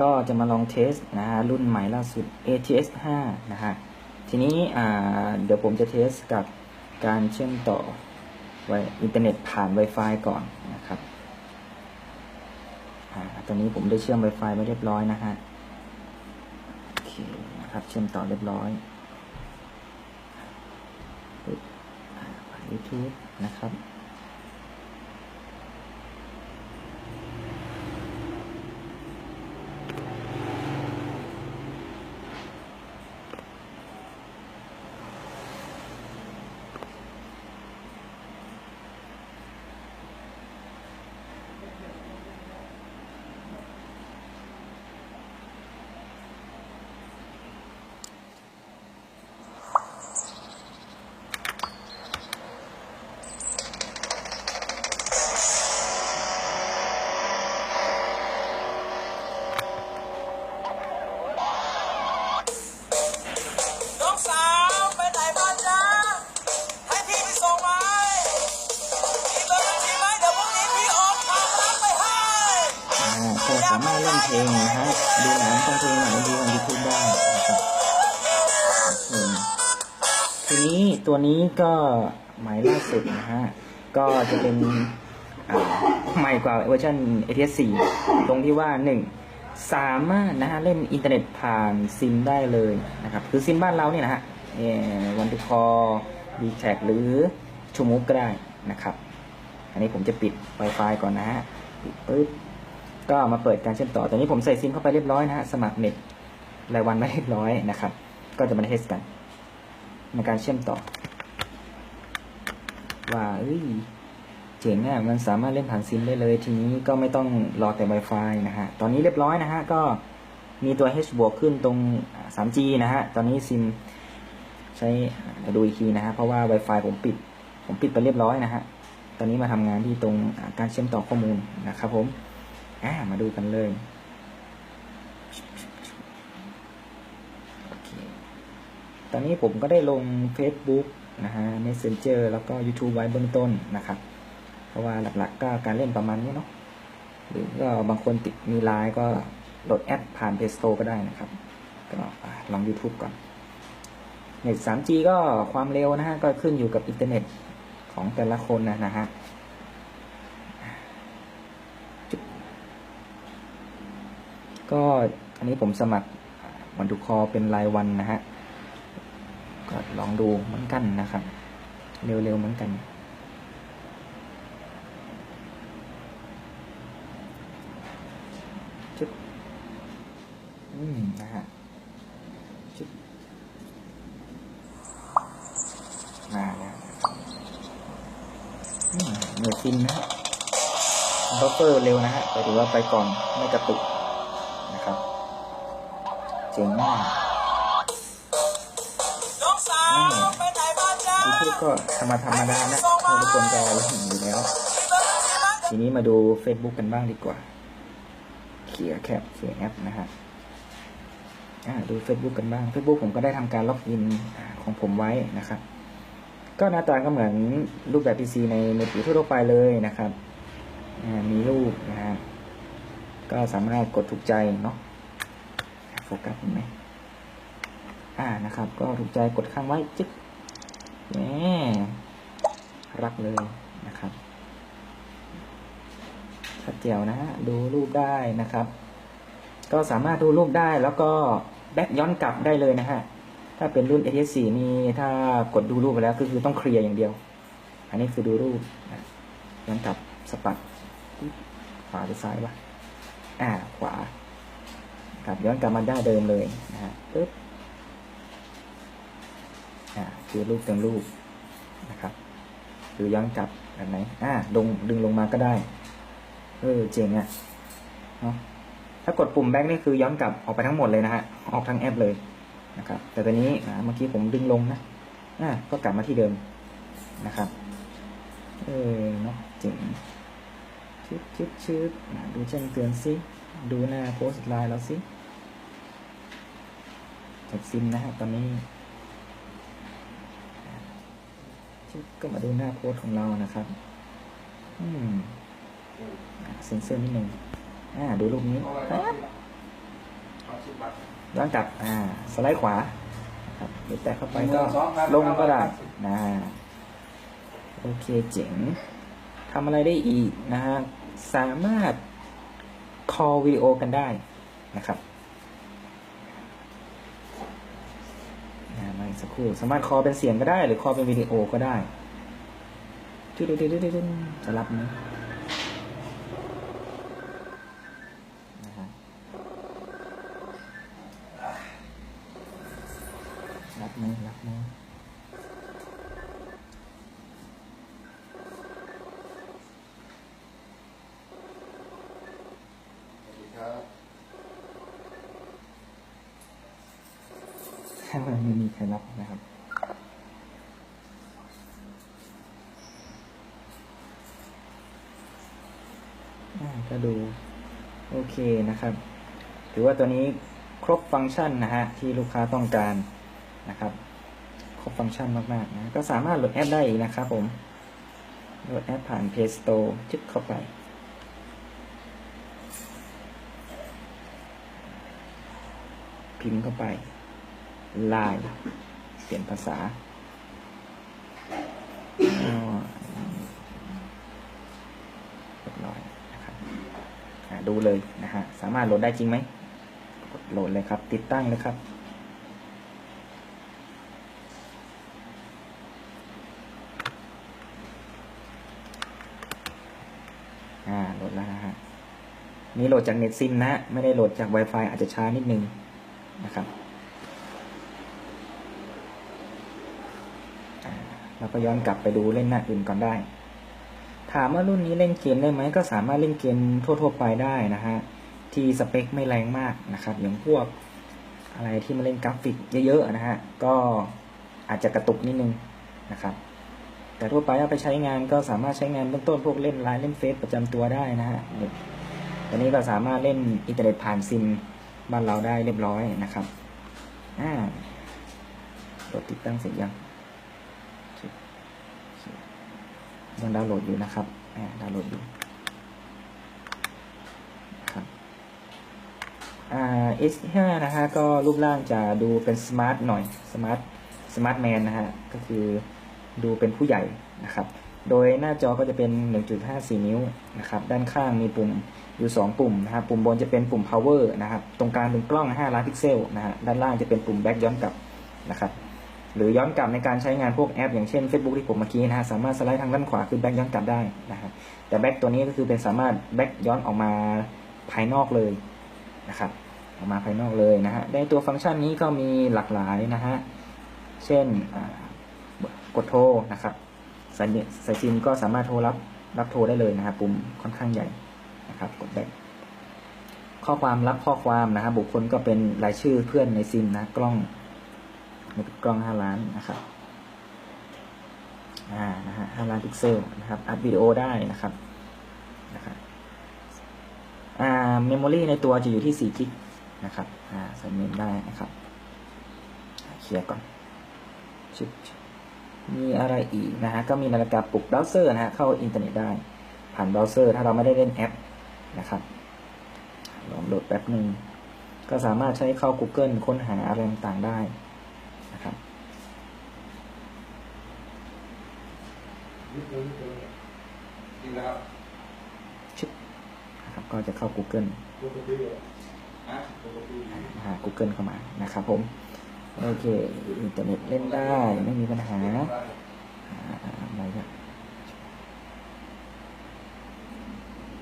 ก็จะมาลองเทสนะฮะรุ่นใหม่ล่าสุด ATS 5นะฮะทีนี้เดี๋ยวผมจะเทสกับการเชื่อมต่อไวอินเทอร์เน็ตผ่าน Wi-Fi ก่อนนะครับอตอนนี้ผมได้เชื่อม Wi-Fi ไว้เรียบร้อยนะฮะโอเคนะครับเชื่อมต่อเรียบร้อยปึ๊บนะครับ ทีนี้ตัวนี้ก็หมายล่าสุดนะฮะ ก็จะเป็นใหม่กว่าเวอร์ชัน ATS 4 ตรงที่ว่า 1 สามารถนะฮะเล่นอินเทอร์เน็ตผ่านซิมได้เลยนะครับ คือซิมบ้านเราเนี่ยนะฮะวันทุกคอดีแท็หรือชูมูฟก็ได้นะครับ อันนี้ผมจะปิด Wi-Fi ก่อนนะฮะปิดปึ๊บก็มาเปิดการเชื่อมต่อตอนนี้ผมใส่ซิมเข้าไปเรียบร้อยนะฮะ สมัครเน็ตรายวันไม่เรียบร้อยนะครับ ก็จะมาเทสกัน ในการเชื่อมต่อ ว่าเอ้ยเจ๋งอะมันสามารถเล่นผ่านซิมได้เลย ทีนี้ก็ไม่ต้องรอแต่ Wi-Fi นะฮะ ตอนนี้เรียบร้อยนะฮะ ก็มีตัว H บวกขึ้นตรง 3G นะฮะ ตอนนี้ซิมใช้ดูอีกทีนะฮะ เพราะว่า Wi-Fi ผมปิด ผมปิดไปเรียบร้อยนะฮะ ตอนนี้มาทำงานที่ตรงการเชื่อมต่อข้อมูลนะครับผม อ่า มาดูกันเลยโอเค ตอนนี้ผมก็ได้ลง Facebook นะฮะ Messenger แล้วก็ YouTube ไว้เบื้องต้นนะครับ เพราะว่าหลักๆ ก็การเล่นประมาณนี้เนาะหรือก็บางคนติดมีไลน์ก็โหลดแอปผ่าน Play Store ก็ได้นะครับ ก็ลอง YouTube ก่อนเน็ต 3G ก็ความเร็วนะฮะ ก็ขึ้นอยู่กับอินเทอร์เน็ตของแต่ละคนนะนะฮะก็อันนี้ผมสมัครวันทุกคอเป็นรายวันนะฮะ ก็ลองดูเหมือนกันนะครับ เร็วๆเหมือนกัน จุด อืม นะฮะจุด มาแล้วอืมเนื้อซินนะฮะบัฟเฟอร์เร็วนะฮะแต่ถือว่าไปก่อนไม่กระตุกนะครับ เจ๋งมาก จ๊ะยูทูบก็ธรรมดาธรรมดานะทุกคนก็เห็นอยู่แล้ว ทีนี้มาดู Facebook กันบ้างดีกว่า เขียแคปเขียแอปนะฮะดู Facebook กันบ้าง Facebook ผมก็ได้ทำการล็อกอินของผมไว้นะครับ ก็หน้าตาก็เหมือนรูปแบบ PC ในมือถือทั่วไปเลยนะครับมีรูปนะฮะก็สามารถกดถูกใจเนาะโฟกัสเห็นไหมอ่านะครับ ก็ถูกใจกดข้างไว้จึ๊ก รับเลยนะครับชัดเจียวนะฮะดูรูปได้นะครับ ก็สามารถดูรูปได้แล้วก็แบ็กย้อนกลับได้เลยนะฮะ ถ้าเป็นรุ่น ATS 4นี่ถ้ากดดูรูปไปแล้วก็คือต้องเคลียร์อย่างเดียว อันนี้คือดูรูปย้อนกลับสปัดขวาหรือซ้ายวะอ่า ขวาครับย้อนกลับมาด้าเดิมเลยนะฮะปึ๊บ อ่าคือรูปเต็มรูปนะครับ หรือย้อนกลับแบบไหนอ่าลงดึงลงมาก็ได้ เออเจ๋งอะ่ะเนาะถ้ากดปุ่มแบ็กนี่คือย้อนกลับออกไปทั้งหมดเลยนะฮะออกทั้งแอปเลยนะครับ แต่ตอนนี้เมื่อกี้ผมดึงลงนะอ่าก็กลับมาที่เดิมนะครับ เออเนาะเจ๋งชึบชึบชึบดูแจ้งเตือนสิดูหน้าโพสต์ไลน์เราสิจากซิมนะฮะตอนนี้ชึบ ก็มาดูหน้าโพสต์ของเรานะครับ อืมอะเซ็นเซอร์นิดหนึ่งอ่า ดูรูปนี้แป๊บย้อนกลับ อ่า สไลด์ขวาครับหรือแตะเข้าไปก็ลงก็ได้นะโอเคเจ๋งทำอะไรได้อีกนะฮะ สามารถ call วิดีโอกันได้นะครับอ่ามาอีก สักครู่สามารถคอเป็นเสียงก็ได้ หรือคอเป็นวิดีโอก็ได้ตึ๊ดๆๆๆจะรับไหมนะฮะรับไหมรับไห มถ้ามันไม่มีใครรับนะครับ ก็ดู โอเคนะครับ ถือว่าตัวนี้ครบฟังก์ชันนะฮะที่ลูกค้าต้องการนะครับครบฟังก์ชันมากๆนะก็สามารถโหลดแอปได้อีกนะครับผมโหลดแอปผ่าน Play Store จึ๊กเข้าไปพิมพ์เข้าไป ไลน์เปลี่ยนภาษาเรียบร้อยนะครับดูเลยนะฮะ สามารถโหลดได้จริงไหม กดโหลดเลยครับ ติดตั้งเลยครับอ่าโหลดแล้วนะฮะ นี่โหลดจากเน็ตซิมนะ ไม่ได้โหลดจาก Wi-Fi อาจจะช้านิดนึงนะครับ แล้วก็ย้อนกลับไปดูเล่นหน้าอื่นก่อนได้ ถามว่ารุ่นนี้เล่นเกมได้ไหมก็สามารถเล่นเกมทั่ว ๆ ไปได้นะฮะที่สเปคไม่แรงมากนะครับ อย่างพวกอะไรที่มาเล่นกราฟิกเยอะๆนะฮะก็อาจจะกระตุกนิดนึงนะครับ แต่ทั่วไปเอาไปใช้งานก็สามารถใช้งานเบื้องต้นพวกเล่นไลน์เล่นเฟซประจำตัวได้นะฮะตอนนี้ก็สามารถเล่นอินเทอร์เน็ตผ่านซิมบ้านเราได้เรียบร้อยนะครับอ่าโหลดติดตั้งเสร็จยัง ยังดาวน์โหลดอยู่นะครับดาวน์โหลดอยู่ครับอ่า S5 นะฮะก็รูปร่างจะดูเป็นสมาร์ทหน่อยสมาร์ทสมาร์ทแมนนะฮะก็คือดูเป็นผู้ใหญ่นะครับ โดยหน้าจอก็จะเป็น 1.54 นิ้วนะครับ ด้านข้างมีปุ่มอยู่ 2 ปุ่มนะครับปุ่มบนจะเป็นปุ่ม power นะครับ ตรงกลางเป็นกล้อง 5 ล้านพิกเซลนะฮะด้านล่างจะเป็นปุ่ม back ย้อนกลับนะครับ หรือย้อนกลับในการใช้งานพวกแอป อย่างเช่น Facebook ที่ผมเมื่อกี้นะฮะสามารถสไลด์ทางด้านขวาคือแบ็กย้อนกลับได้นะฮะแต่แบ็กตัวนี้ก็คือเป็นสามารถแบ็กย้อนออกมาภายนอกเลยนะครับออกมาภายนอกเลยนะฮะในตัวฟังก์ชันนี้ก็มีหลากหลายนะฮะเช่นกดโทรนะครับสายสายซิมก็สามารถโทรรับรับโทรได้เลยนะครับปุ่มค่อนข้างใหญ่นะครับกดแบ็กข้อความรับข้อความนะครับบุคคลก็เป็นรายชื่อเพื่อนในซิมนะกล้อง เป็นกล้อง 5 ล้านนะครับอ่านะฮะ5ล้านพิกเซลนะครับอัดวิดีโอได้นะครับนะครับอ่าเมมโมรีในตัวจะอยู่ที่4กิกนะครับอ่าใส่เมมได้นะครับเคลียร์ก่อนชิบมีอะไรอีกนะฮะก็มีนาฬิกาปลุกเบราว์เซอร์นะฮะเข้าอินเทอร์เน็ตได้ ผ่านเบราว์เซอร์ถ้าเราไม่ได้เล่นแอปนะครับลองโหลดแป๊บหนึ่งก็สามารถใช้เข้า Google ค้นหาอะไรต่างๆได้ นะครับ จริงนะครับชึบนะครับก็จะเข้า Google อะหา Google เข้ามานะครับผม โอเค อินเทอร์เน็ตเล่นได้ ไม่มีปัญหาอ่าอะไรครับ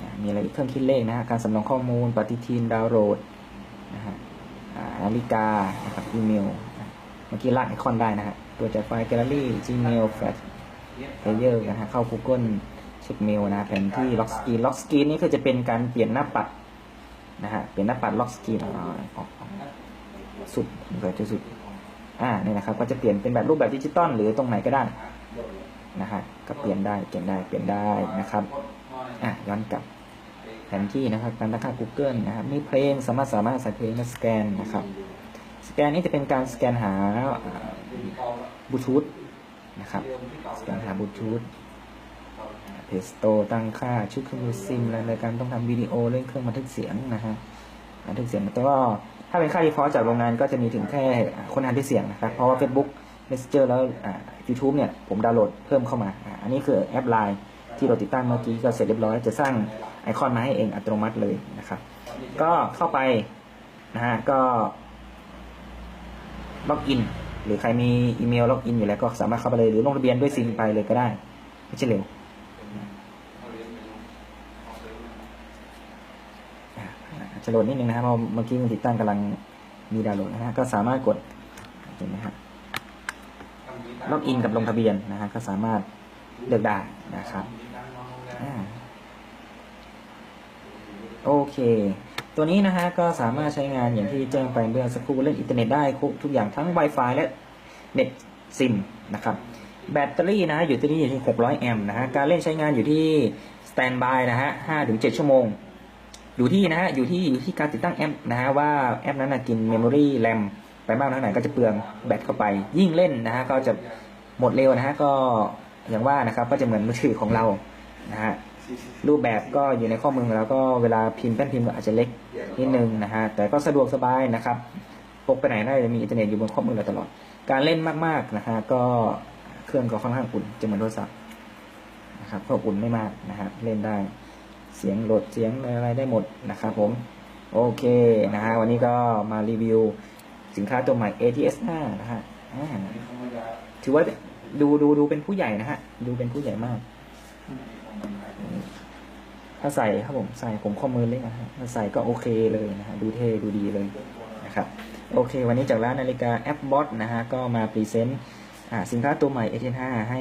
อ่ามีอะไรอีกเครื่องคิดเลขนะฮะการสำรองข้อมูล ปฏิทิน ดาวน์โหลดนะฮะอ่านาฬิกานะครับอีเมลนะเมื่อกี้ลากไอคอนได้นะฮะตัวจากไฟล์แกลเลอรี่ Gmail Flash เพลเยอร์นะฮะเข้า Google เช็คเมลนะแผนที่ล็อกสกรีนล็อกสกรีนนี่คือจะเป็นการเปลี่ยนหน้าปัดนะฮะเปลี่ยนหน้าปัดล็อกสกรีนออกออกออกสุดเกิดที่สุดอ่านี่นะครับก็จะเปลี่ยนเป็นแบบรูปแบบดิจิตอลหรือตรงไหนก็ได้นะฮะก็เปลี่ยนได้เปลี่ยนได้เปลี่ยนได้นะครับอะย้อนกลับแผนที่นะครับการตั้งค่า Google นะครับมีเพลงสามารถสามารถใส่เพลงและสแกนนะครับสแกนนี้จะเป็นการสแกนหาบลูทูธ นะครับสแกนหาบลูทูธเพจโตตั้งค่าชุดเครื่องมือซิมอะไรรายการต้องทำวิดีโอเรื่องเครื่องบันทึกเสียงนะฮะบันทึกเสียงแล้วก็ถ้าเป็นค่า default จากโรงงานก็จะมีถึงแค่คนทันที่เสียงนะครับ เพราะว่า Facebook Messenger แล้วอ่า YouTube เนี่ยผมดาวน์โหลดเพิ่มเข้ามาอ่าอันนี้คือแอป Line ที่เราติดตั้งเมื่อกี้ก็เสร็จเรียบร้อยจะสร้างไอคอนมาให้เองอัตโนมัติเลยนะครับ ก็เข้าไปนะฮะก็ล็อกอิน หรือใครมีอีเมลล็อกอินอยู่แล้วก็สามารถเข้าไปเลย หรือลงทะเบียนด้วยซิมไปเลยก็ได้ ไม่ใช่เร็วจะโหลดนิดนึงนะครับเพราะเมื่อกี้มันติดตั้งกำลังมีดาวน์โหลดนะฮะก็สามารถกดเห็นไหมฮะล็อกอินกับลงทะเบียนนะฮะก็สามารถเลือกได้นะครับอโอเค ตัวนี้นะฮะก็สามารถใช้งานอย่างที่แจ้งไปเมื่อสักครู่เล่นอินเทอร์เน็ตได้ทุกอย่างทั้ง Wi-Fi และเน็ตซิมนะครับแบตเตอรี่นะฮะอยู่ที่นี่อยู่ที่ 600 แอมป์นะฮะการเล่นใช้งานอยู่ที่สแตนบายนะฮะ5-7 ชั่วโมง อยู่ที่นะฮะอยู่ที่อยู่ที่การติดตั้งแอปนะฮะว่าแอปนั้นนะกินเมมโมรี่แรมไปมากเท่าไหร่ก็จะเปลืองแบตเข้าไป ยิ่งเล่นนะฮะก็จะหมดเร็วนะฮะก็อย่างว่านะครับก็จะเหมือนมือถือของเรานะฮะ รูปแบบก็อยู่ในข้อมือแล้วก็เวลาพิมพ์แป้นพิมพ์ก็อาจจะเล็กนิดนึงนะฮะแต่ก็สะดวกสบายนะครับพกไปไหนได้มีอินเทอร์เน็ตอยู่บนข้อมือเราตลอด การเล่นมากๆนะฮะก็เครื่องก็ค่อนข้างอุ่นจะเหมือนโทรศัพท์นะครับก็อุ่นไม่มากนะฮะเล่นได้เสียงโหลดเสียงอะไรได้หมดนะครับผมโอเคนะฮะวันนี้ก็มารีวิวสินค้าตัวใหม่ ATS 5นะฮะอ่าถือว่าดูดูดูเป็นผู้ใหญ่นะฮะดูเป็นผู้ใหญ่มาก ถ้าใส่ครับผมใส่ผมข้อมือเล็กนะฮะถ้าใส่ก็โอเคเลยนะฮะดูเท่ดูดีเลยนะครับโอเค วันนี้จากร้านนาฬิกาแอปบอสนะฮะก็มาพรีเซนต์สินค้าตัวใหม่ A5 ให้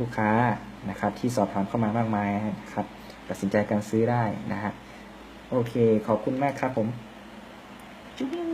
ลูกค้านะครับที่สอบถามเข้ามามากมายนะครับตัดสินใจการซื้อได้นะฮะโอเค ขอบคุณมากครับผมจุ๊บ